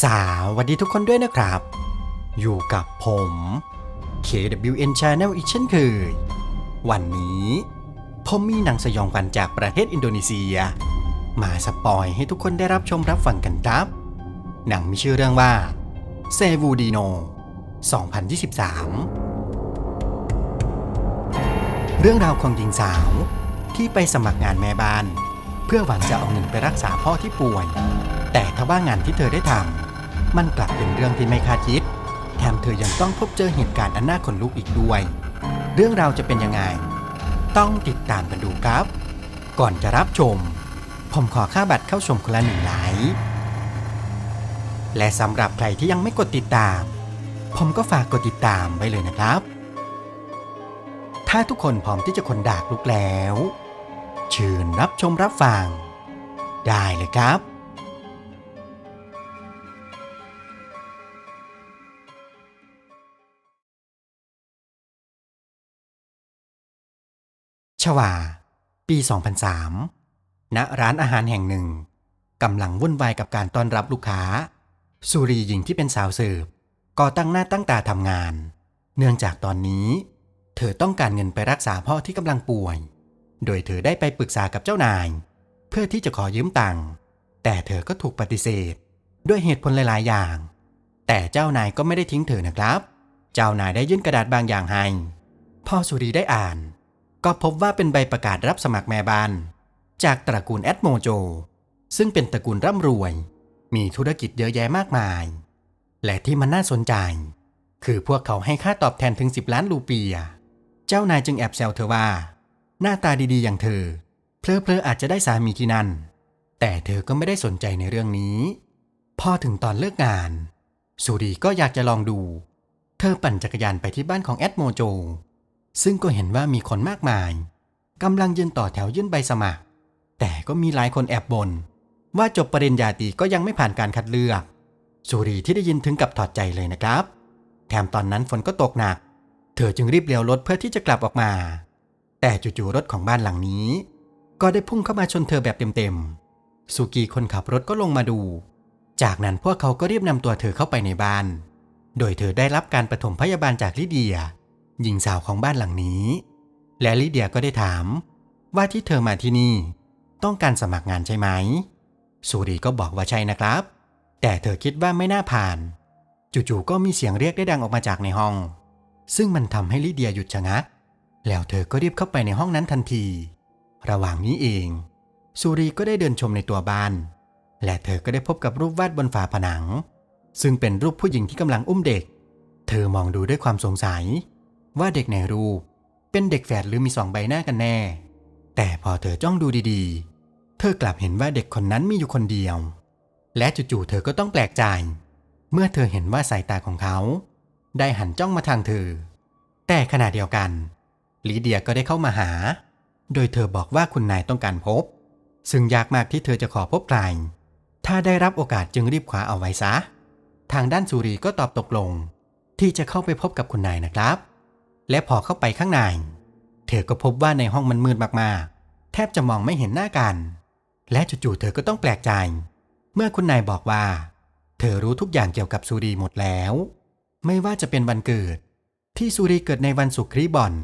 สวัสดีทุกคนด้วยนะครับ อยู่กับผม KWN Channel อีกเช่นเคย วันนี้ผมมีหนังสยองขวัญจากประเทศอินโดนีเซีย มาสปอยให้ทุกคนได้รับชมรับฟังกันครับ หนังมีชื่อเรื่องว่าเซวูดีโน 2023 เรื่องราวของหญิงสาวที่ไปสมัครงานแม่บ้าน เพื่อหวังจะเอาเงินไปรักษาพ่อที่ป่วย แต่ทว่างานที่เธอได้ทำมันกลับเป็นเรื่องที่ไม่คาดคิด แถมเธอยังต้องพบเจอเหตุการณ์อันน่าขนลุกอีกด้วย เรื่องราวจะเป็นยังไง ต้องติดตามกันดูครับ ก่อนจะรับชม ผมขอค่าบัตรเข้าชมคนละหนึ่งไลค์และสำหรับใครที่ยังไม่กดติดตาม ผมก็ฝากกดติดตามไว้เลยนะครับ ถ้าทุกคนพร้อมที่จะคนดากลุกแล้ว เชิญรับชมรับฟัง ได้เลยครับ ชวา ปี 2003 ณ ร้านอาหารแห่งหนึ่งกำลังวุ่นวายกับการต้อนรับลูกค้า สุรีหญิงที่เป็นสาวเสิร์ฟก็ตั้งหน้าตั้งตาทำงาน เนื่องจากตอนนี้ เธอต้องการเงินไปรักษาพ่อที่กำลังป่วย โดยเธอได้ไปปรึกษากับเจ้านาย เพื่อที่จะขอยืมตังค์แต่เธอก็ถูกปฏิเสธ ด้วยเหตุผลหลาย ๆ อย่าง แต่เจ้านายก็ไม่ได้ทิ้งเธอนะครับ เจ้านายได้ยื่นกระดาษบางอย่างให้ พ่อสุรีได้อ่าน ก็พบว่าเป็นใบประกาศรับสมัครแม่บ้าน จากตระกูลแอดโมโจ ซึ่งเป็นตระกูลร่ำรวย มีธุรกิจเยอะแยะมากมาย และที่มันน่าสนใจ คือพวกเขาให้ค่าตอบแทนถึง 10 ล้านรูเปีอะเจ้านายจึงแอบแซวเธอว่า หน้าตาดีๆอย่างเธอ เพลอๆอาจจะได้สามีที่นั่น แต่เธอก็ไม่ได้สนใจในเรื่องนี้ พอถึงตอนเลิกงาน สุรีก็อยากจะลองดู เธอปั่นจักรยานไปที่บ้านของแอดโมโจ ซึ่งก็เห็นว่ามีคนมากมายกำลังยืนต่อแถวยื่นใบสมัคร แต่ก็มีหลายคนแอบบนว่าจบปริญญาตรีก็ยังไม่ผ่านการคัดเลือก สุรีที่ได้ยินถึงกับถอดใจเลยนะครับ แถมตอนนั้นฝนก็ตกหนัก เธอจึงรีบเลี้ยวรถเพื่อที่จะกลับออกมา แต่จู่ๆรถของบ้านหลังนี้ ก็ได้พุ่งเข้ามาชนเธอแบบเต็มๆสุกีคนขับรถก็ลงมาดู จากนั้นพวกเขาก็รีบนำตัวเธอเข้าไปในบ้าน โดยเธอได้รับการปฐมพยาบาลจากลิเดีย หญิงสาวของบ้านหลังนี้ และลิเดียก็ได้ถามว่าที่เธอมาที่นี่ ต้องการสมัครงานใช่ไหมสุรีก็บอกว่าใช่นะครับ แต่เธอคิดว่าไม่น่าผ่าน จู่ๆก็มีเสียงเรียกได้ดังออกมาจากในห้อง ซึ่งมันทำให้ลิเดียหยุดชะงัก แล้วเธอก็รีบเข้าไปในห้องนั้นทันที ระหว่างนี้เองสุรีก็ได้เดินชมในตัวบ้าน และเธอก็ได้พบกับรูปวาดบนฝาผนัง ซึ่งเป็นรูปผู้หญิงที่กำลังอุ้มเด็ก เธอมองดูด้วยความสงสัย ว่าเด็กในรูป เป็นเด็กแฝดหรือมีสองใบหน้ากันแน่ แต่พอเธอจ้องดูดีๆ เธอกลับเห็นว่าเด็กคนนั้นมีอยู่คนเดียว และจู่ๆเธอก็ต้องแปลกใจ เมื่อเธอเห็นว่าสายตาของเขา ได้หันจ้องมาทางเธอ แต่ขณะเดียวกันลีเดียก็ได้เข้ามาหา โดยเธอบอกว่าคุณนายต้องการพบ ซึ่งยากมากที่เธอจะขอพบใคร ถ้าได้รับโอกาสจึงรีบคว้าเอาไว้ซะ ทางด้านสุรีก็ตอบตกลง ที่จะเข้าไปพบกับคุณนายนะครับ และพอเข้าไปข้างใน เธอก็พบว่าในห้องมันมืดมากๆ แทบจะมองไม่เห็นหน้ากัน และจู่ๆเธอก็ต้องแปลกใจ เมื่อคุณนายบอกว่า เธอรู้ทุกอย่างเกี่ยวกับสุรีหมดแล้ว ไม่ว่าจะเป็นวันเกิด ที่สุรีเกิดในวันศุครีบอน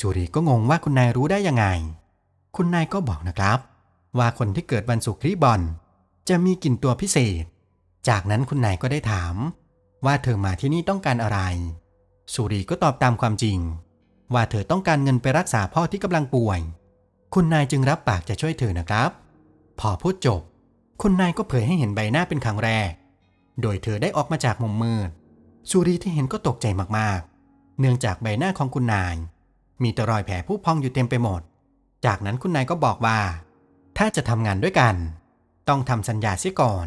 สุรีก็งงว่าคุณนายรู้ได้ยังไง คุณนายก็บอกนะครับ ว่าคนที่เกิดวันศุครีบอนจะมีกลิ่นตัวพิเศษ จากนั้นคุณนายก็ได้ถาม ว่าเธอมาที่นี่ต้องการอะไร สุรีก็ตอบตามความจริง ว่าเธอต้องการเงินไปรักษาพ่อที่กำลังป่วย คุณนายจึงรับปากจะช่วยเธอนะครับ พอพูดจบ คุณนายก็เผยให้เห็นใบหน้าเป็นครั้งแรก โดยเธอได้ออกมาจากมุมมืด สุรีที่เห็นก็ตกใจมากๆ เนื่องจากใบหน้าของคุณนาย มีแต่รอยแผลผู้พองอยู่เต็มไปหมด จากนั้นคุณนายก็บอกว่า ถ้าจะทำงานด้วยกัน ต้องทำสัญญาเสียก่อน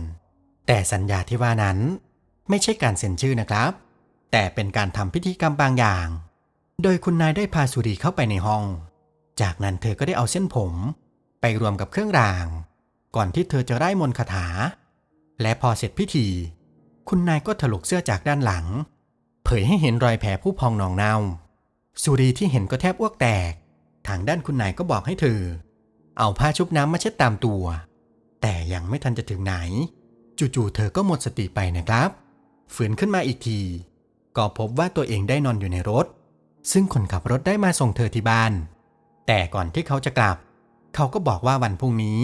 แต่สัญญาที่ว่านั้น ไม่ใช่การเซ็นชื่อนะครับ แต่เป็นการทำพิธีกรรมบางอย่าง โดยคุณนายได้พาสุรีเข้าไปในห้อง จากนั้นเธอก็ได้เอาเส้นผม ไปรวมกับเครื่องราง ก่อนที่เธอจะไร้มนต์คาถา และพอเสร็จพิธี คุณนายก็ถลกเสื้อจากด้านหลัง เผยให้เห็นรอยแผลผู้พองหนองเน่า สุรีที่เห็นก็แทบอ้วกแตก ทางด้านคุณนายก็บอกให้เธอ เอาผ้าชุบน้ำมาเช็ดตามตัว แต่ยังไม่ทันจะถึงไหน จู่ๆเธอก็หมดสติไปนะครับ ฝืนขึ้นมาอีกที ก็พบว่าตัวเองได้นอนอยู่ในรถ ซึ่งคนขับรถได้มาส่งเธอที่บ้าน แต่ก่อนที่เขาจะกลับ เขาก็บอกว่าวันพรุ่งนี้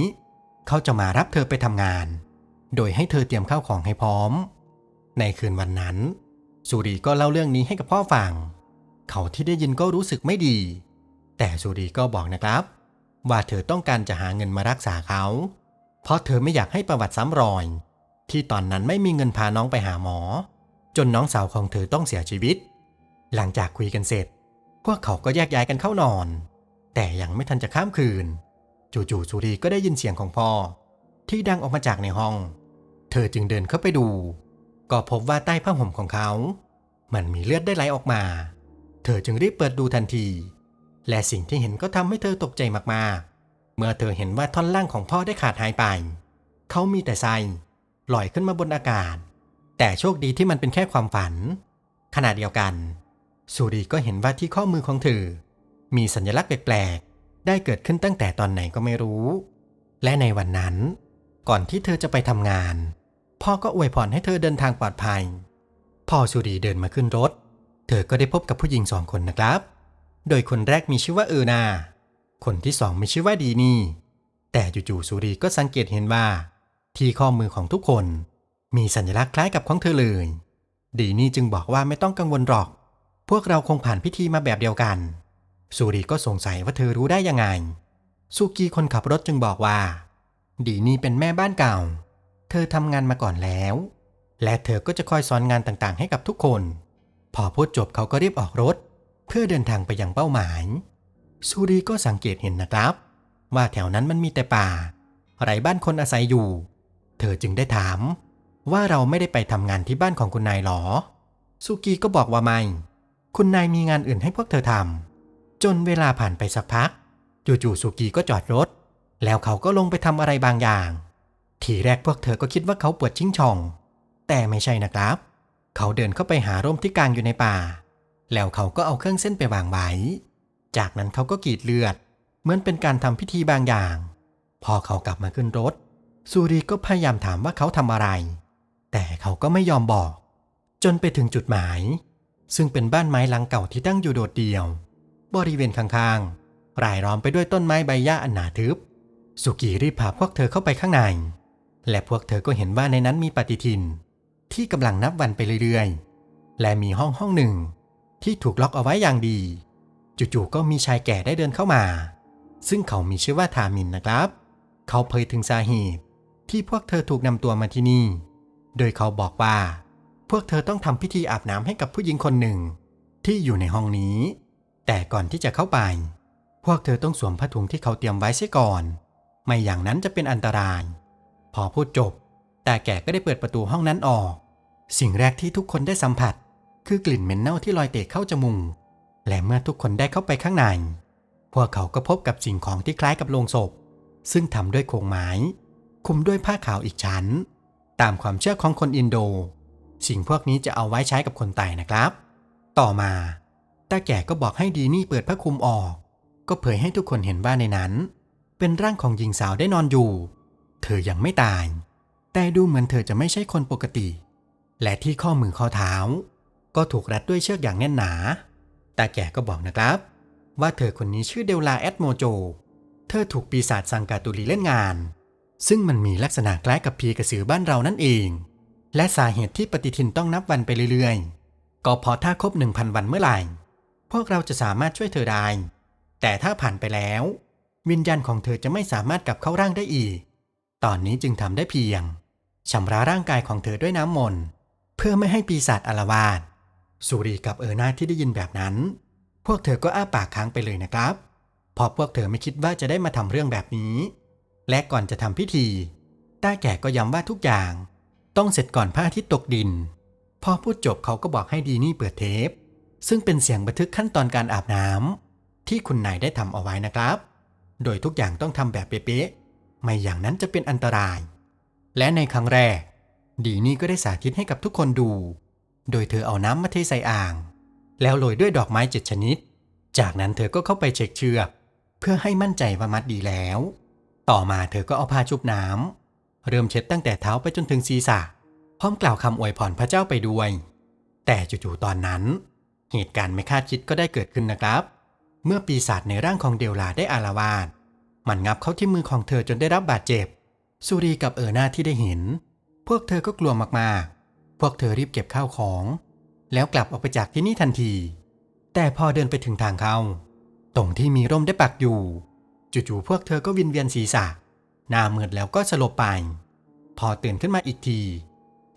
เขาจะมารับเธอไปทำงาน โดยให้เธอเตรียมข้าวของให้พร้อม ในคืนวันนั้น สุรีก็เล่าเรื่องนี้ให้กับพ่อฟัง เขาที่ได้ยินก็รู้สึกไม่ดี แต่สุรีก็บอกนะครับ ว่าเธอต้องการจะหาเงินมารักษาเขา เพราะเธอไม่อยากให้ประวัติซ้ำรอย ที่ตอนนั้นไม่มีเงินพาน้องไปหาหมอ จนน้องสาวของเธอต้องเสียชีวิต หลังจากคุยกันเสร็จ พวกเขาก็แยกย้ายกันเข้านอน แต่ยังไม่ทันจะข้ามคืน จู่ๆสุรีก็ได้ยินเสียงของพ่อ ที่ดังออกมาจากในห้อง เธอจึงเดินเข้าไปดู ก็พบว่าใต้ผ้าห่มของเขา มันมีเลือดได้ไหลออกมา เธอจึงรีบเปิดดูทันที และสิ่งที่เห็นก็ทำให้เธอตกใจมากๆ เมื่อเธอเห็นว่าท่อนล่างของพ่อได้ขาดหายไป เขามีแต่ไส้ลอยขึ้นมาบนอากาศ แต่โชคดีที่มันเป็นแค่ความฝัน ขณะเดียวกัน สุรีก็เห็นว่าที่ข้อมือของเธอ มีสัญลักษณ์แปลกๆ ได้เกิดขึ้นตั้งแต่ตอนไหนก็ไม่รู้ และในวันนั้น ก่อนที่เธอจะไปทำงาน พ่อก็อวยพรให้เธอเดินทางปลอดภัย พ่อสุรีเดินมาขึ้นรถ เธอก็ได้พบกับผู้หญิงสองคนนะครับ โดยคนแรกมีชื่อว่าเออนา คนที่สองมีชื่อว่าดีนี่ แต่จู่ๆสุรีก็สังเกตเห็นว่า ที่ข้อมือของทุกคน มีสัญลักษณ์คล้ายกับของเธอเลย ดีนี่จึงบอกว่าไม่ต้องกังวลหรอก พวกเราคงผ่านพิธีมาแบบเดียวกัน สุรีก็สงสัยว่าเธอรู้ได้ยังไง สุกีคนขับรถจึงบอกว่า ดีนี่เป็นแม่บ้านเก่า เธอทำงานมาก่อนแล้ว และเธอก็จะคอยสอนงานต่างๆ ให้กับทุกคน พอพูดจบเขาก็รีบออกรถ เพื่อเดินทางไปยังเป้าหมายสุรีก็สังเกตเห็นนะครับ ว่าแถวนั้นมันมีแต่ป่า ไรบ้านคนอาศัยอยู่ เธอจึงได้ถาม ว่าเราไม่ได้ไปทำงานที่บ้านของคุณนายหรอ สุกีก็บอกว่าไม่ คุณนายมีงานอื่นให้พวกเธอทำจนเวลาผ่านไปสักพัก จู่ๆสุกีก็จอดรถ แล้วเขาก็ลงไปทำอะไรบางอย่าง ทีแรกพวกเธอก็คิดว่าเขาปวดชิงช่อง แต่ไม่ใช่นะครับ เขาเดินเข้าไปหาร่มที่กลางอยู่ในป่า แล้วเขาก็เอาเครื่องเส้นไปวางไว้ จากนั้นเขาก็กรีดเลือด เหมือนเป็นการทำพิธีบางอย่าง พอเขากลับมาขึ้นรถสุรีก็พยายามถามว่าเขาทำอะไร แต่เขาก็ไม่ยอมบอก จนไปถึงจุดหมาย ซึ่งเป็นบ้านไม้หลังเก่าที่ตั้งอยู่โดดเดี่ยว บริเวณข้างๆรายล้อมไปด้วยต้นไม้ใบหญ้าอันหนาทึบ สุกีรีบพาพวกเธอเข้าไปข้างใน และพวกเธอก็เห็นว่าในนั้นมีปฏิทิน ที่กำลังนับวันไปเรื่อยๆ และมีห้องห้องหนึ่ง ที่ถูกล็อกเอาไว้อย่างดี จู่ๆก็มีชายแก่ได้เดินเข้ามา ซึ่งเขามีชื่อว่าทามินนะครับ เขาเผยถึงสาเหตุที่พวกเธอถูกนำตัวมาที่นี่ โดยเขาบอกว่า พวกเธอต้องทำพิธีอาบน้ำให้กับผู้หญิงคนหนึ่ง ที่อยู่ในห้องนี้ แต่ก่อนที่จะเข้าไป พวกเธอต้องสวมผ้าถุงที่เขาเตรียมไว้เสียก่อน ไม่อย่างนั้นจะเป็นอันตราย พอพูดจบ แต่แก่ก็ได้เปิดประตูห้องนั้นออก สิ่งแรกที่ทุกคนได้สัมผัส คือกลิ่นเหม็นเน่าที่ลอยเตะเข้าจมูกและเมื่อทุกคนได้เข้าไปข้างใน พวกเขาก็พบกับสิ่งของที่คล้ายกับโลงศพ ซึ่งทำด้วยโครงไม้ คุมด้วยผ้าขาวอีกชั้น ตามความเชื่อของคนอินโด สิ่งพวกนี้จะเอาไว้ใช้กับคนตายนะครับ ต่อมาตาแก่ก็บอกให้ดีนี่เปิดผ้าคลุมออก ก็เผยให้ทุกคนเห็นว่าในนั้น เป็นร่างของหญิงสาวได้นอนอยู่ เธอยังไม่ตาย แต่ดูเหมือนเธอจะไม่ใช่คนปกติ และที่ข้อมือข้อเท้า ก็ถูกรัดด้วยเชือกอย่างแน่นหนาตาแก่ก็บอกนะครับ ว่าเธอคนนี้ชื่อเดลลาแอดโมโจ เธอถูกปีศาจสังกาตุลีเล่นงาน ซึ่งมันมีลักษณะคล้ายกับพีกระสือบ้านเรานั่นเอง และสาเหตุที่ปฏิทินต้องนับวันไปเรื่อยๆ ก็พราะถ้าครบ 1,000 วันเมื่อไหร่ พวกเราจะสามารถช่วยเธอได้ แต่ถ้าผ่านไปแล้ว วิญญาณของเธอจะไม่สามารถกลับเข้าร่างได้อีก ตอนนี้จึงทำได้เพียงชำระร่างกายของเธอด้วยน้ำมนต์เพื่อไม่ให้ปีศาจอาละวาดสุรีกับเออนาที่ได้ยินแบบนั้น พวกเธอก็อ้าปากค้างไปเลยนะครับเพราะพวกเธอไม่คิดว่าจะได้มาทำเรื่องแบบนี้ และก่อนจะทำพิธี ต้าแก่ก็ย้ำว่าทุกอย่าง ต้องเสร็จก่อนพระอาทิตย์ตกดิน พอพูดจบเขาก็บอกให้ดีนี่เปิดเทป ซึ่งเป็นเสียงบันทึกขั้นตอนการอาบน้ำที่คุณนายได้ทำเอาไว้นะครับ โดยทุกอย่างต้องทำแบบเป๊ะๆไม่อย่างนั้นจะเป็นอันตราย และในครั้งแรก ดีนี่ก็ได้สาธิตให้กับทุกคนดู โดยเธอเอาน้ำมาเทใส่อ่าง แล้วโรยด้วยดอกไม้เจ็ดชนิด จากนั้นเธอก็เข้าไปเช็คเชือกเพื่อให้มั่นใจว่ามัดดีแล้ว ต่อมาเธอก็เอาผ้าชุบน้เริ่มเช็ดตั้งแต่เท้าไปจนถึงศีรษะ พร้อมกล่าวคำอวยพรพระเจ้าไปด้วย แต่จู่ๆตอนนั้น เหตุการณ์ไม่คาดคิดก็ได้เกิดขึ้นนะครับ เมื่อปีศาจในร่างของเดลลาได้อารวาสมันงับเข้าที่มือของเธอจนได้รับบาดเจ็บสุรีกับเออหน้าที่ได้เห็น พวกเธอก็กลัวมากๆ พวกเธอรีบเก็บข้าวของ แล้วกลับออกไปจากที่นี่ทันที แต่พอเดินไปถึงทางเข้า ตรงที่มีร่มได้ปักอยู่ จู่ๆพวกเธอก็วินเวียนศีรษะ หน้ามืดแล้วก็สลบไป พอตื่นขึ้นมาอีกที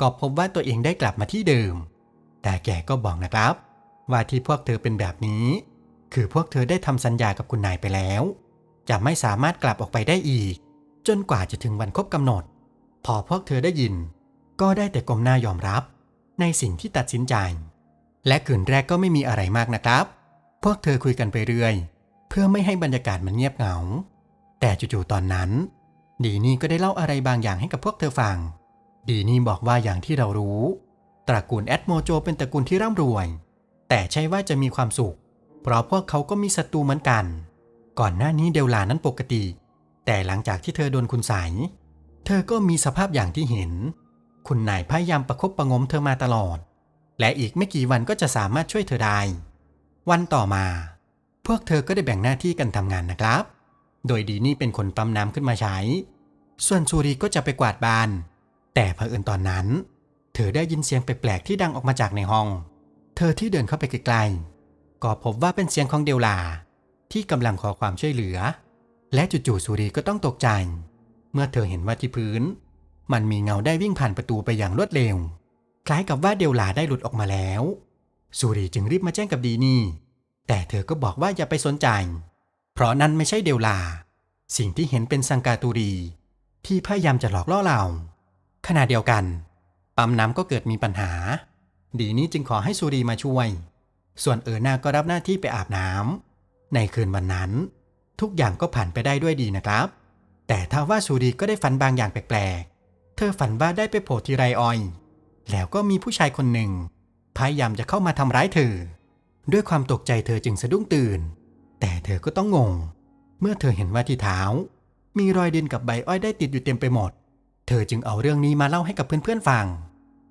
ก็พบว่าตัวเองได้กลับมาที่เดิม แต่แกก็บอกนะครับ ว่าที่พวกเธอเป็นแบบนี้ คือพวกเธอได้ทำสัญญากับคุณนายไปแล้ว จะไม่สามารถกลับออกไปได้อีก จนกว่าจะถึงวันครบกำหนด พอพวกเธอได้ยิน ก็ได้แต่ก้มหน้ายอมรับ ในสิ่งที่ตัดสินใจ และคืนแรกก็ไม่มีอะไรมากนะครับ พวกเธอคุยกันไปเรื่อย พื่อไม่ให้บรรยากาศมันเงียบเหงา แต่จู่ๆตอนนั้น ดีนี่ก็ได้เล่าอะไรบางอย่างให้กับพวกเธอฟัง ดีนี่บอกว่าอย่างที่เรารู้ ตระกูลแอดโมโจเป็นตระกูลที่ร่ำรวย แต่ใช่ว่าจะมีความสุข เพราะพวกเขาก็มีศัตรูเหมือนกัน ก่อนหน้านี้เดลลานั้นปกติ แต่หลังจากที่เธอโดนคุณใสยเธอก็มีสภาพอย่างที่เห็น คุณนายพยายามประคบประงมเธอมาตลอด และอีกไม่กี่วันก็จะสามารถช่วยเธอได้ วันต่อมา พวกเธอก็ได้แบ่งหน้าที่กันทำงานนะครับ โดยดีนี่เป็นคนปั๊มน้ำขึ้นมาใช้ ส่วนซูรีก็จะไปกวาดบาน แต่เผอิญตอนนั้น เธอได้ยินเสียงแปลกๆที่ดังออกมาจากในห้อง เธอที่เดินเข้าไปไกลๆ ก็พบว่าเป็นเสียงของเดลลา ที่กำลังขอความช่วยเหลือ และจู่ๆซูรีก็ต้องตกใจ เมื่อเธอเห็นว่าที่พื้น มันมีเงาได้วิ่งผ่านประตูไปอย่างรวดเร็ว คล้ายกับว่าเดลลาได้หลุดออกมาแล้วซูรีจึงรีบมาแจ้งกับดีนี่ แต่เธอก็บอกว่าอย่าไปสนใจ เพราะนั่นไม่ใช่เดลลา สิ่งที่เห็นเป็นสังกาตูรี ที่พยายามจะหลอกล่อเรา ขณะเดียวกัน ปั๊มน้ำก็เกิดมีปัญหา ดีนี้จึงขอให้ซูรีมาช่วย ส่วนเออนาก็รับหน้าที่ไปอาบน้ำในคืนวันนั้น ทุกอย่างก็ผ่านไปได้ด้วยดีนะครับ แต่ถ้าว่าซูรีก็ได้ฝันบางอย่างแปลกๆ เธอฝันว่าได้ไปโผล่ที่ไรออย แล้วก็มีผู้ชายคนหนึ่ง พยายามจะเข้ามาทำร้ายเธอ ด้วยความตกใจเธอจึงสะดุ้งตื่น แต่เธอก็ต้องงง เมื่อเธอเห็นว่าที่เท้า มีรอยดินกับใบอ้อยได้ติดอยู่เต็มไปหมด เธอจึงเอาเรื่องนี้มาเล่าให้กับเพื่อนๆฟัง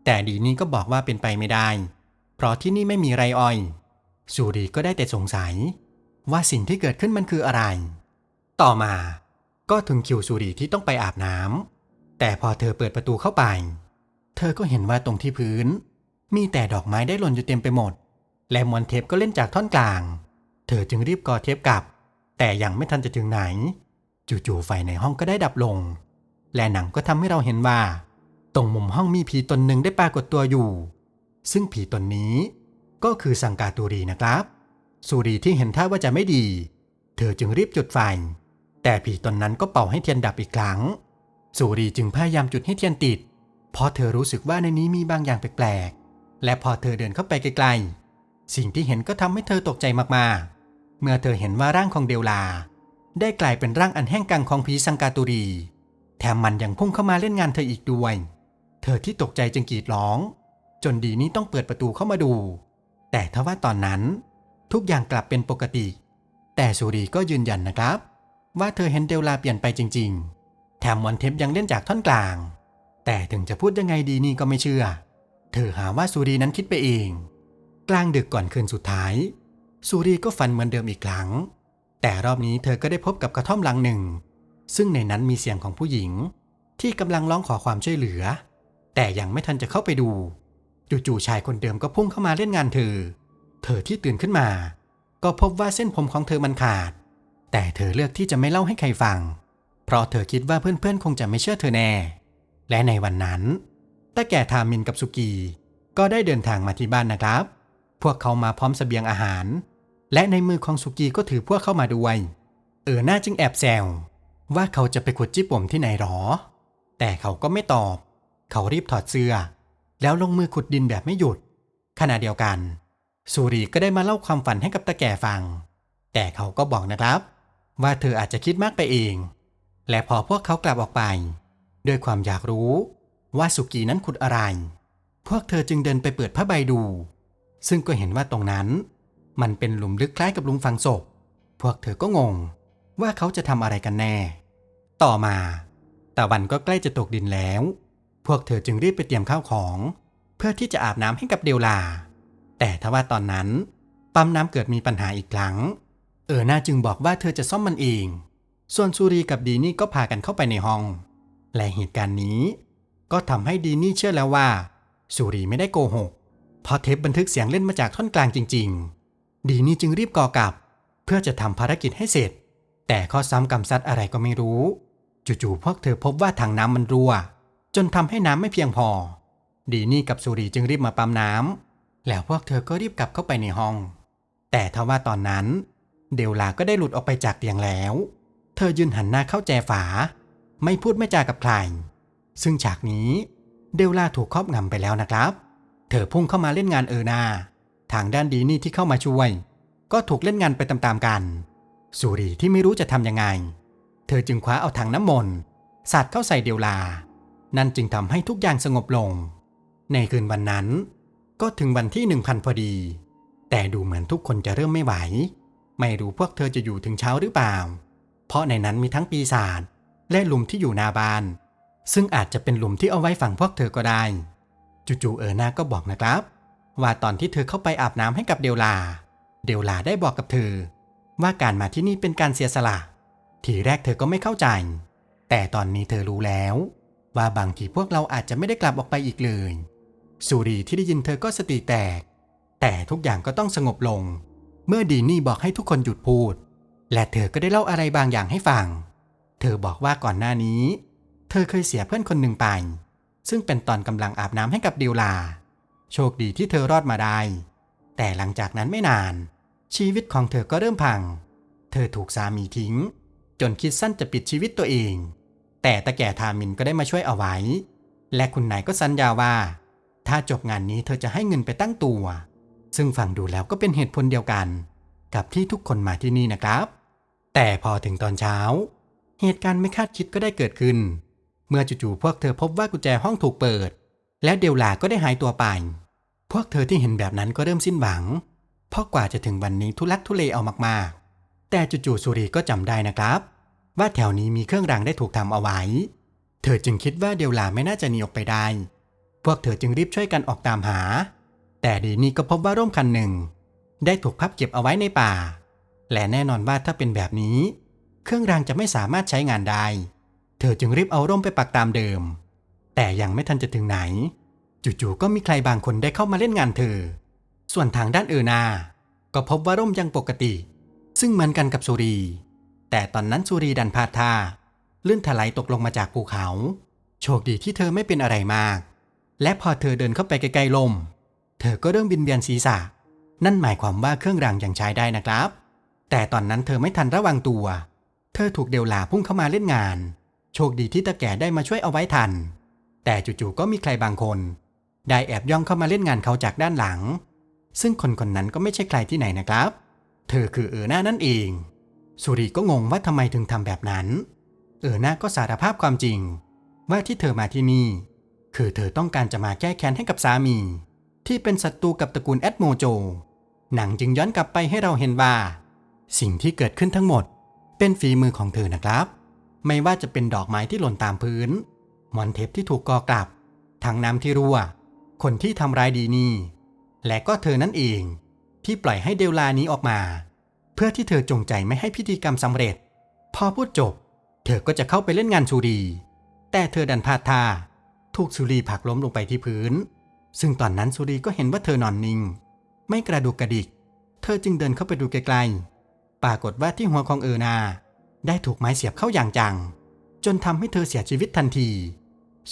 แต่ดีนี่ก็บอกว่าเป็นไปไม่ได้ เพราะที่นี่ไม่มีไรอ้อยสุรีก็ได้แต่สงสัย ว่าสิ่งที่เกิดขึ้นมันคืออะไร ต่อมา ก็ถึงคิวสุรีที่ต้องไปอาบน้ำแต่พอเธอเปิดประตูเข้าไป เธอก็เห็นว่าตรงที่พื้น มีแต่ดอกไม้ได้หล่นอยู่เต็มไปหมด และมวนเทปก็เล่นจากท่อนกลาง เธอจึงรีบกอเทปกลับ แต่ยังไม่ทันจะถึงไหน จู่ๆไฟในห้องก็ได้ดับลง และหนังก็ทำให้เราเห็นว่า ตรงมุมห้องมีผีตนหนึ่งได้ปรากฏตัวอยู่ ซึ่งผีตนนี้ก็คือสังกาตูรีนะครับ สุรีที่เห็นท่าว่าจะไม่ดี เธอจึงรีบจุดไฟ แต่ผีตนนั้นก็เป่าให้เทียนดับอีกครั้ง สุรีจึงพยายามจุดให้เทียนติด เพราะเธอรู้สึกว่าในนี้มีบางอย่างแปลกๆ และพอเธอเดินเข้าไปไกลๆ สิ่งที่เห็นก็ทำให้เธอตกใจมากๆ เมื่อเธอเห็นว่าร่างของเดลลา ได้กลายเป็นร่างอันแห้งกังของผีสังกาตูรี แถมมันยังพุ่งเข้ามาเล่นงานเธออีกด้วย เธอที่ตกใจจึงกรีดร้อง จนดีนี้ต้องเปิดประตูเข้ามาดู แต่ทว่าตอนนั้น ทุกอย่างกลับเป็นปกติ แต่สุรีก็ยืนยันนะครับ ว่าเธอเห็นเดลลาเปลี่ยนไปจริง ๆ แถมวันเทปยังเล่นจากท่อนกลาง แต่ถึงจะพูดยังไงดีนี่ก็ไม่เชื่อ เธอหาว่าสุรีนั้นคิดไปเอง กลางดึกก่อนคืนสุดท้าย สุรีก็ฝันเหมือนเดิมอีกครั้ง แต่รอบนี้เธอก็ได้พบกับกระท่อมหลังหนึ่ง ซึ่งในนั้นมีเสียงของผู้หญิง ที่กำลังร้องขอความช่วยเหลือ แต่ยังไม่ทันจะเข้าไปดู จู่ๆชายคนเดิมก็พุ่งเข้ามาเล่นงานเธอ เธอที่ตื่นขึ้นมา ก็พบว่าเส้นผมของเธอมันขาด แต่เธอเลือกที่จะไม่เล่าให้ใครฟัง เพราะเธอคิดว่าเพื่อนๆคงจะไม่เชื่อเธอแน่ และในวันนั้นตาแก่ทามินกับสุกีก็ได้เดินทางมาที่บ้านนะครับ พวกเขามาพร้อมสเสบียงอาหาร และในมือของสุกีก็ถือพวกเข้ามาด้วย เออหน้าจึงแอบแซวว่าเขาจะไปขุดจิป่มที่ไหนหรอ แต่เขาก็ไม่ตอบ เขารีบถอดเสื้อ แล้วลงมือขุดดินแบบไม่หยุด ขณะเดียวกัน สุรีก็ได้มาเล่าความฝันให้กับตาแก่ฟัง แต่เขาก็บอกนะครับ ว่าเธออาจจะคิดมากไปเอง และพอพวกเขากลับออกไป ด้วยความอยากรู้ว่าสุกีนั้นขุดอะไร พวกเธอจึงเดินไปเปิดผ้าใบดู ซึ่งก็เห็นว่าตรงนั้น มันเป็นหลุมลึกคล้ายกับหลุมฝังศพ พวกเธอก็งงว่าเขาจะทำอะไรกันแน่ ต่อมาตะวันก็ใกล้จะตกดินแล้ว พวกเธอจึงรีบไปเตรียมข้าวของ เพื่อที่จะอาบน้ำให้กับเดวลา แต่ทว่าตอนนั้น ปั๊มน้ำเกิดมีปัญหาอีกครั้ง เออหน้าจึงบอกว่าเธอจะซ่อมมันเอง ส่วนซูรีกับดีนี่ก็พากันเข้าไปในห้อง และเหตุการณ์นี้ ก็ทำให้ดีนี่เชื่อแล้วว่าซูรีไม่ได้โกหก เพราะเทปบันทึกเสียงเล่นมาจากท่อนกลางจริง ๆ ดีนี่จึงรีบก่อกลับ เพื่อจะทำภารกิจให้เสร็จ แต่ข้อซ้ำกำซัดอะไรก็ไม่รู้ จู่ๆพวกเธอพบว่าถังน้ำมันรั่ว จนทำให้น้ำไม่เพียงพอ ดีนี่กับสุรีจึงรีบมาปั๊มน้ำแล้วพวกเธอก็รีบกลับเข้าไปในห้อง แต่ทว่าตอนนั้น เดวลาก็ได้หลุดออกไปจากเตียงแล้ว เธอยืนหันหน้าเข้าแจฝา ไม่พูดไม่จากับใคร ซึ่งฉากนี้เดวลาถูกครอบงำไปแล้วนะครับ เธอพุ่งเข้ามาเล่นงานเออนา ทางด้านดีนี่ที่เข้ามาช่วย ก็ถูกเล่นงานไปตามๆกัน สุรีที่ไม่รู้จะทำยังไง เธอจึงคว้าเอาถังน้ำมนต์สาดเข้าใส่เดียวลา นั่นจึงทำให้ทุกอย่างสงบลง ในคืนวันนั้น ก็ถึงวันที่หนึ่งพันพอดี แต่ดูเหมือนทุกคนจะเริ่มไม่ไหว ไม่รู้พวกเธอจะอยู่ถึงเช้าหรือเปล่า เพราะในนั้นมีทั้งปีศาจและหลุมที่อยู่หน้าบ้าน ซึ่งอาจจะเป็นหลุมที่เอาไว้ฝังพวกเธอก็ได้ จู่ๆเออนาก็บอกนะครับ ว่าตอนที่เธอเข้าไปอาบน้ำให้กับเดวลา เดวลาได้บอกกับเธอ ว่าการมาที่นี่เป็นการเสียสละ ทีแรกเธอก็ไม่เข้าใจ แต่ตอนนี้เธอรู้แล้ว ว่าบางทีพวกเราอาจจะไม่ได้กลับออกไปอีกเลยสุรีที่ได้ยินเธอก็สติแตก แต่ทุกอย่างก็ต้องสงบลง เมื่อดีนี่บอกให้ทุกคนหยุดพูด และเธอก็ได้เล่าอะไรบางอย่างให้ฟัง เธอบอกว่าก่อนหน้านี้ เธอเคยเสียเพื่อนคนหนึ่งไป ซึ่งเป็นตอนกำลังอาบน้ำให้กับดิวลา โชคดีที่เธอรอดมาได้ แต่หลังจากนั้นไม่นาน ชีวิตของเธอก็เริ่มพัง เธอถูกสามีทิ้ง จนคิดสั้นจะปิดชีวิตตัวเอง แต่ตาแก่ทามินก็ได้มาช่วยเอาไว้ และคุณนายก็สัญญาว่า ถ้าจบงานนี้เธอจะให้เงินไปตั้งตัว ซึ่งฟังดูแล้วก็เป็นเหตุผลเดียวกัน กับที่ทุกคนมาที่นี่นะครับ แต่พอถึงตอนเช้า เหตุการณ์ไม่คาดคิดก็ได้เกิดขึ้น เมื่อจู่ๆพวกเธอพบว่ากุญแจห้องถูกเปิด และเดวลาก็ได้หายตัวไป พวกเธอที่เห็นแบบนั้นก็เริ่มสิ้นหวัง เพราะกว่าจะถึงวันนี้ทุลักทุเลเอามากๆ แต่จู่ๆสุรีก็จำได้นะครับ ว่าแถวนี้มีเครื่องรางได้ถูกทำเอาไว้ เธอจึงคิดว่าเดวลาไม่น่าจะหนีออกไปได้ พวกเธอจึงรีบช่วยกันออกตามหา แต่ดีนี่ก็พบว่าร่มคันหนึ่ง ได้ถูกพับเก็บเอาไว้ในป่า และแน่นอนว่าถ้าเป็นแบบนี้ เครื่องรางจะไม่สามารถใช้งานได้ เธอจึงรีบเอาร่มไปปักตามเดิม แต่ยังไม่ทันจะถึงไหน จู่ๆก็มีใครบางคนได้เข้ามาเล่นงานเธอ ส่วนทางด้านเออนา ก็พบว่าร่มยังปกติ ซึ่งเหมือนกันกับสุรี แต่ตอนนั้นสุรีดันพาดท่าลื่นถลายตกลงมาจากภูเขา โชคดีที่เธอไม่เป็นอะไรมาก และพอเธอเดินเข้าไปใกล้ๆลม เธอก็เริ่มบินเวียนศีรษะ นั่นหมายความว่าเครื่องรางยังใช้ได้นะครับ แต่ตอนนั้นเธอไม่ทันระวังตัว เธอถูกเดวลาพุ่งเข้ามาเล่นงาน โชคดีที่ตาแก่ได้มาช่วยเอาไว้ทัน แต่จู่ๆก็มีใครบางคน ได้แอบย่องเข้ามาเล่นงานเขาจากด้านหลัง ซึ่งคนคนนั้นก็ไม่ใช่ใครที่ไหนนะครับ เธอคือเออหน้านั่นเอง สุรีก็งงว่าทำไมถึงทำแบบนั้น เออหน้าก็สารภาพความจริง ว่าที่เธอมาที่นี่ คือเธอต้องการจะมาแก้แค้นให้กับสามี ที่เป็นศัตรูกับตระกูลแอดโมโจ หนังจึงย้อนกลับไปให้เราเห็นว่าสิ่งที่เกิดขึ้นทั้งหมดเป็นฝีมือของเธอนะครับ ไม่ว่าจะเป็นดอกไม้ที่หล่นตามพื้น มอนเทปที่ถูกกอกลับทั้งน้ำที่รั่ว คนที่ทำร้ายดีนี่ และก็เธอนั่นเอง ที่ปล่อยให้เดวลานี้ออกมา เพื่อที่เธอจงใจไม่ให้พิธีกรรมสำเร็จ พอพูดจบ เธอก็จะเข้าไปเล่นงานสุรี แต่เธอดันพลาดท่า ถูกสุรีผลักล้มลงไปที่พื้น ซึ่งตอนนั้นสุรีก็เห็นว่าเธอนอนนิ่ง ไม่กระดุกกระดิก เธอจึงเดินเข้าไปดูไกลๆ ปรากฏว่าที่หัวของเออนา ได้ถูกไม้เสียบเข้าอย่างจัง จนทำให้เธอเสียชีวิตทันที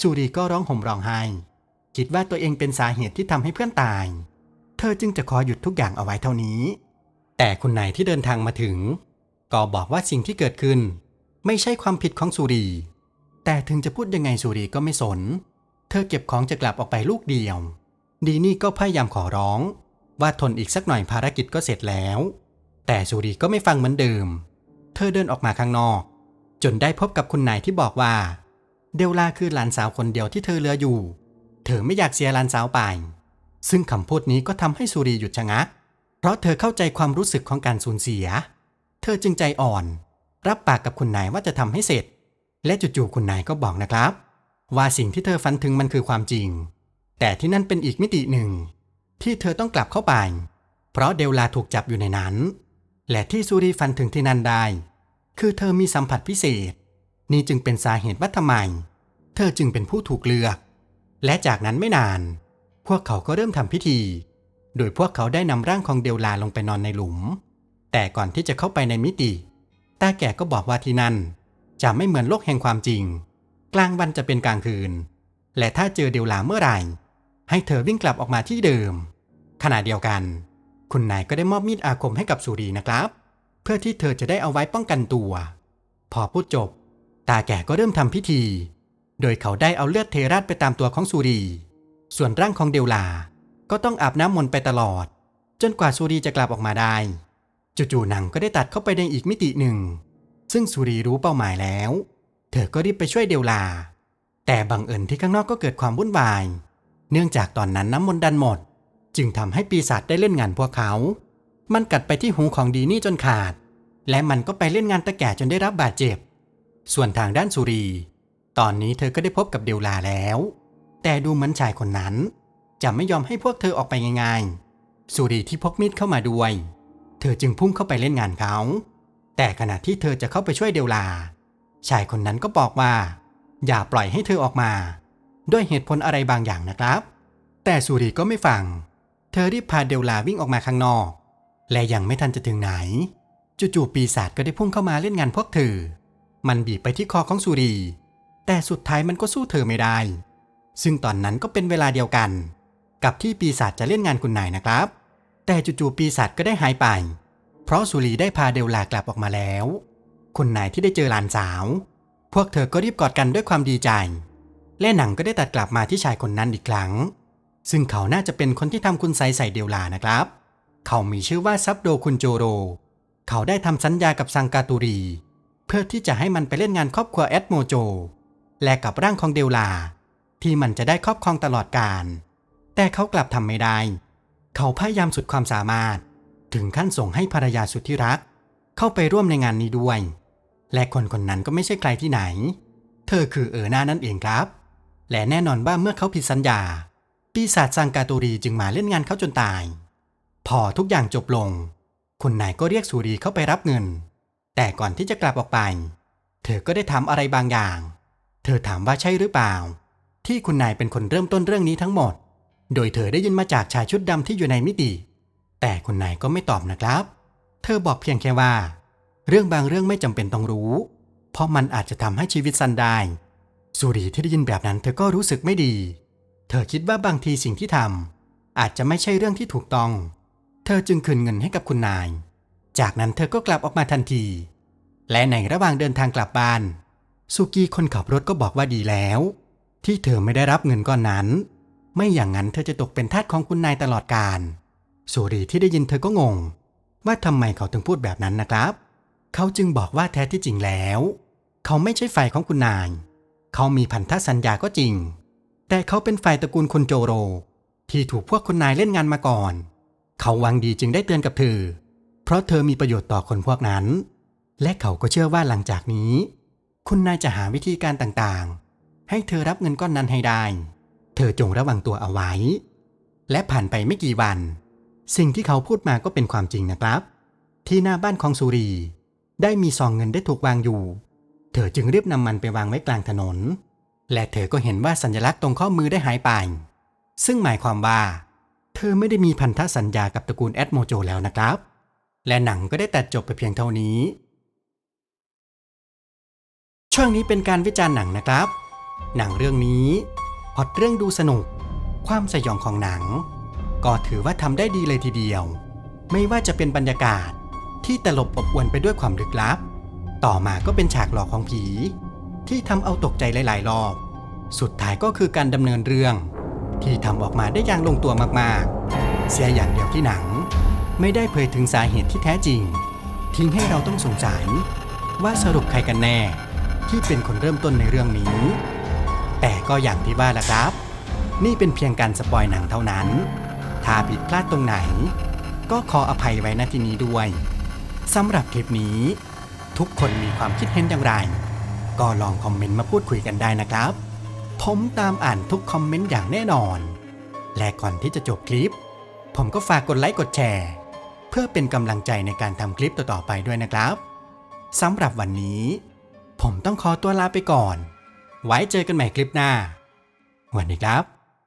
สุรีก็ร้องห่มร้องไห้ คิดว่าตัวเองเป็นสาเหตุที่ทำให้เพื่อนตาย เธอจึงจะขอหยุดทุกอย่างเอาไว้เท่านี้ แต่คุณนายที่เดินทางมาถึง ก็บอกว่าสิ่งที่เกิดขึ้น ไม่ใช่ความผิดของสุรี แต่ถึงจะพูดยังไงสุรีก็ไม่สน เธอเก็บของจะกลับออกไปลูกเดียว ดีนี่ก็พยายามขอร้อง ว่าทนอีกสักหน่อยภารกิจก็เสร็จแล้ว แต่สุรีก็ไม่ฟังเหมือนเดิม เธอเดินออกมาข้างนอก จนได้พบกับคุณนายที่บอกว่า เดวลาคือหลานสาวคนเดียวที่เธอเหลืออยู่ เธอไม่อยากเสียหลานสาวไป ซึ่งคำพูดนี้ก็ทำให้สุรีหยุดชะงัก เพราะเธอเข้าใจความรู้สึกของการสูญเสีย เธอจึงใจอ่อน รับปากกับคุณนายว่าจะทำให้เสร็จ และจู่ๆคุณนายก็บอกนะครับ ว่าสิ่งที่เธอฝันถึงมันคือความจริง แต่ที่นั่นเป็นอีกมิติหนึ่ง ที่เธอต้องกลับเข้าไป เพราะเดลลาถูกจับอยู่ในนั้น และที่ซูรีฝันถึงที่นั่นได้ คือเธอมีสัมผัสพิเศษ นี่จึงเป็นสาเหตุว่าทำไม เธอจึงเป็นผู้ถูกเลือก และจากนั้นไม่นาน พวกเขาก็เริ่มทำพิธี โดยพวกเขาได้นำร่างของเดลลาลงไปนอนในหลุม แต่ก่อนที่จะเข้าไปในมิติตาแก่ก็บอกว่าที่นั่น จะไม่เหมือนโลกแห่งความจริง กลางวันจะเป็นกลางคืน และถ้าเจอเดลลาเมื่อไหร่ ให้เธอวิ่งกลับออกมาที่เดิม ขณะเดียวกัน คุณนายก็ได้มอบมีดอาคมให้กับสุรีนะครับ เพื่อที่เธอจะได้เอาไว้ป้องกันตัว พอพูดจบ ตาแก่ก็เริ่มทำพิธี โดยเขาได้เอาเลือดเทราดไปตามตัวของสุรี ส่วนร่างของเดลลา ก็ต้องอาบน้ำมนต์ไปตลอด จนกว่าสุรีจะกลับออกมาได้ จู่ๆหนังก็ได้ตัดเข้าไปในอีกมิติหนึ่ง ซึ่งสุรีรู้เป้าหมายแล้ว เธอก็รีบไปช่วยเดลลา แต่บังเอิญที่ข้างนอกก็เกิดความวุ่นวาย เนื่องจากตอนนั้นน้ำมนต์ดันหมด จึงทำให้ปีศาจได้เล่นงานพวกเขา มันกัดไปที่หูของดีนี่จนขาด และมันก็ไปเล่นงานตะแก่จนได้รับบาดเจ็บ ส่วนทางด้านสุรี ตอนนี้เธอก็ได้พบกับเดลลาแล้ว แต่ดูเหมือนชายคนนั้น จะไม่ยอมให้พวกเธอออกไปง่ายๆ สุรีที่พกมีดเข้ามาด้วย เธอจึงพุ่งเข้าไปเล่นงานเขา แต่ขณะที่เธอจะเข้าไปช่วยเดลลา ชายคนนั้นก็บอกว่า อย่าปล่อยให้เธอออกมา ด้วยเหตุผลอะไรบางอย่างนะครับ แต่สุรีก็ไม่ฟัง เธอรีบพาเดลลาวิ่งออกมาข้างนอก และยังไม่ทันจะถึงไหน จู่ๆปีศาจก็ได้พุ่งเข้ามาเล่นงานพวกเธอ มันบีบไปที่คอของสุรี แต่สุดท้ายมันก็สู้เธอไม่ได้ ซึ่งตอนนั้นก็เป็นเวลาเดียวกัน กับที่ปีศาจจะเล่นงานคุณนายนะครับ แต่จู่ๆปีศาจก็ได้หายไป เพราะสุรีได้พาเดลลากลับออกมาแล้ว คุณนายที่ได้เจอหลานสาว พวกเธอก็รีบกอดกันด้วยความดีใจและหนังก็ได้ตัดกลับมาที่ชายคนนั้นอีกครั้ง ซึ่งเขาน่าจะเป็นคนที่ทำคุณไซใส่เดลลานะครับ เขามีชื่อว่าซับโดคุนโจโร เขาได้ทำสัญญากับซังกาตูรี เพื่อที่จะให้มันไปเล่นงานครอบครัวแอดโมโจ และกับร่างของเดลลา ที่มันจะได้ครอบครองตลอดกาลแต่เขากลับทำไม่ได้ เขาพยายามสุดความสามารถ ถึงขั้นส่งให้ภรรยาสุดที่รัก เข้าไปร่วมในงานนี้ด้วย และคนคนนั้นก็ไม่ใช่ใครที่ไหน เธอคือเออหน้านั่นเองครับ และแน่นอนว่าเมื่อเขาผิดสัญญา ปีศาจซังกาตูรีจึงมาเล่นงานเขาจนตาย พอทุกอย่างจบลง คุณนายก็เรียกสุรีเข้าไปรับเงิน แต่ก่อนที่จะกลับออกไป เธอก็ได้ถามอะไรบางอย่าง เธอถามว่าใช่หรือเปล่า ที่คุณนายเป็นคนเริ่มต้นเรื่องนี้ทั้งหมด โดยเธอได้ยินมาจากชายชุดดำที่อยู่ในมิติ แต่คุณนายก็ไม่ตอบนะครับ เธอบอกเพียงแค่ว่า เรื่องบางเรื่องไม่จำเป็นต้องรู้ เพราะมันอาจจะทำให้ชีวิตสั้นได้สุรีที่ได้ยินแบบนั้นเธอก็รู้สึกไม่ดี เธอคิดว่าบางทีสิ่งที่ทำอาจจะไม่ใช่เรื่องที่ถูกต้อง เธอจึงคืนเงินให้กับคุณนาย จากนั้นเธอก็กลับออกมาทันที และในระหว่างเดินทางกลับบ้านสุกี้คนขับรถก็บอกว่าดีแล้ว ที่เธอไม่ได้รับเงินก้อนนั้น ไม่อย่างนั้นเธอจะตกเป็นทาสของคุณนายตลอดกาลสุรีที่ได้ยินเธอก็งง ว่าทำไมเขาถึงพูดแบบนั้นนะครับ เขาจึงบอกว่าแท้ที่จริงแล้ว เขาไม่ใช่ฝ่ายของคุณนาย เขามีพันธสัญญาก็จริง แต่เขาเป็นฝ่ายตระกูลคนโจโร ที่ถูกพวกคุณนายเล่นงานมาก่อน เขาวังดีจึงได้เตือนกับเธอ เพราะเธอมีประโยชน์ต่อคนพวกนั้น และเขาก็เชื่อว่าหลังจากนี้ คุณนายจะหาวิธีการต่างๆ ให้เธอรับเงินก้อนนั้นให้ได้ เธอจงระวังตัวเอาไว้ และผ่านไปไม่กี่วัน สิ่งที่เขาพูดมาก็เป็นความจริงนะครับ ที่หน้าบ้านของสุรี ได้มีซองเงินได้ถูกวางอยู่ เธอจึงรีบนำมันไปวางไว้กลางถนน และเธอก็เห็นว่าสัญลักษณ์ตรงข้อมือได้หายไป ซึ่งหมายความว่า เธอไม่ได้มีพันธสัญญากับตระกูลแอดโมโจแล้วนะครับ และหนังก็ได้ตัดจบไปเพียงเท่านี้ ช่วงนี้เป็นการวิจารณ์หนังนะครับ หนังเรื่องนี้พอดเรื่องดูสนุก ความสยองของหนัง ก็ถือว่าทำได้ดีเลยทีเดียว ไม่ว่าจะเป็นบรรยากาศที่ตลบอบอวนไปด้วยความลึกลับ ต่อมาก็เป็นฉากหลอกของผี ที่ทำเอาตกใจหลาย ๆ รอบ สุดท้ายก็คือการดำเนินเรื่อง ที่ทำออกมาได้อย่างลงตัวมากๆ เสียอย่างเดียวที่หนัง ไม่ได้เผยถึงสาเหตุที่แท้จริง ทิ้งให้เราต้องสงสัย ว่าสรุปใครกันแน่ ที่เป็นคนเริ่มต้นในเรื่องนี้ แต่ก็อย่างที่ว่าละครับ นี่เป็นเพียงการสปอยหนังเท่านั้น ถ้าผิดพลาดตรงไหน ก็ขออภัยไว้ณที่นี้ด้วยสำหรับคลิปนี้ ทุกคนมีความคิดเห็นอย่างไร ก็ลองคอมเมนต์มาพูดคุยกันได้นะครับ ผมตามอ่านทุกคอมเมนต์อย่างแน่นอน และก่อนที่จะจบคลิป ผมก็ฝากกดไลค์กดแชร์ เพื่อเป็นกำลังใจในการทำคลิปต่อๆไปด้วยนะครับสำหรับวันนี้ ผมต้องขอตัวลาไปก่อน ไว้เจอกันใหม่คลิปหน้าวันนี้ครับ